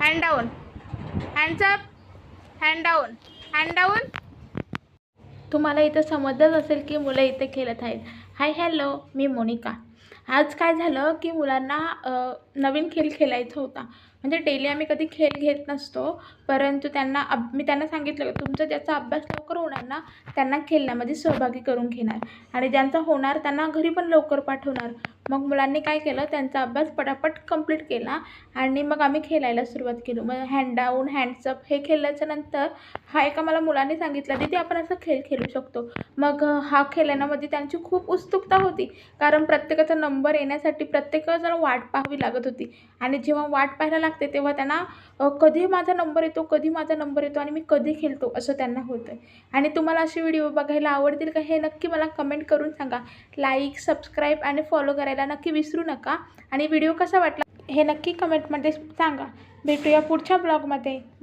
Hand down hands up hand down hand down तुम्हाला इथं समजलंच असेल की मुलं इथे खेळत आहेत. हाय हॅलो मी मोनिका. आज काय झालं की मुलांना नवीन खेळ खेळायचा होता. म्हणजे डेली आम्ही कधी खेळ घेत नसतो परंतु त्यांना अब मी त्यांना सांगितलं तुमचा ज्याचा अभ्यास लवकर होणार ना त्यांना खेळण्यामध्ये सहभागी करून घेणार. आणि ज्यांचा होणार त्यांना घरी पण लवकर पाठवणार. मग मुलांनी काय केलं? त्यांचा अभ्यास पटापट कंप्लीट केला आणि मग आम्ही खेळायला सुरुवात केली. मग हँड डाऊन हँड्सअप हे खेळल्याच्या नंतर हा एका मला मुलांनी सांगितलं दीदी आपण असं खेळ खेळू शकतो. मग हा खेळण्यामध्ये त्यांची खूप उत्सुकता होती. कारण प्रत्येकाचा नंबर येण्यासाठी प्रत्येकाजण वाट पाहावी लागत होती. आणि जेव्हा वाट पाहायला लागते तेव्हा त्यांना कधी माझा नंबर येतो? कधी माझा नंबर येतो? आणि मी कधी खेळतो? असं त्यांना होतं. आणि तुम्हाला असे व्हिडिओ बघायला आवडतील का हे नक्की मला कमेंट करून सांगा. लाईक सबस्क्राईब आणि फॉलो करायला नक्की विसरू नका. आणि व्हिडिओ कसा वाटला हे नक्की कमेंटमध्ये सांगा. भेटूया पुढच्या ब्लॉगमध्ये